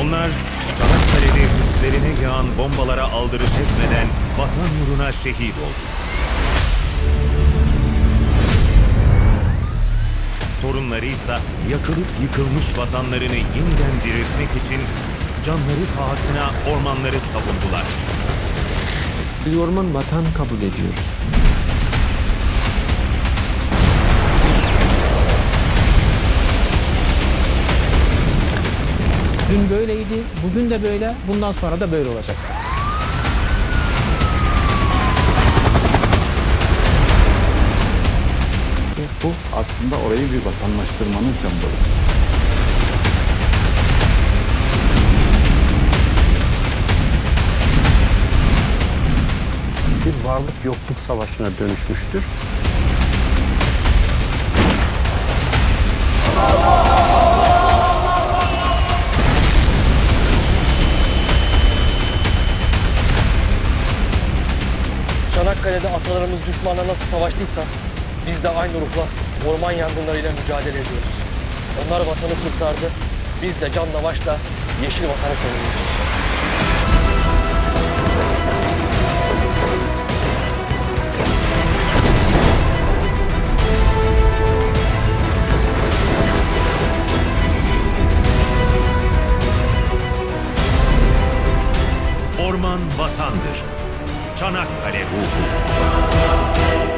Onlar Çanakkale'de üstlerine yağan bombalara aldırış etmeden vatan uğruna şehit oldu. Torunları ise yakılıp yıkılmış vatanlarını yeniden diriltmek için canları pahasına ormanları savundular. Bir orman vatan kabul ediyoruz. Dün böyleydi, bugün de böyle, bundan sonra da böyle olacak. Bu aslında orayı bir vatandaştırmanın sembolü. bir varlık yokluk savaşına dönüşmüştür. Çanakkale'de atalarımız düşmanla nasıl savaştıysa biz de aynı ruhla orman yangınlarıyla mücadele ediyoruz. Onlar vatanı kurtardı. Biz de canla başla yeşil vatanı savunuyoruz. Orman vatandır. Csanakkale Google.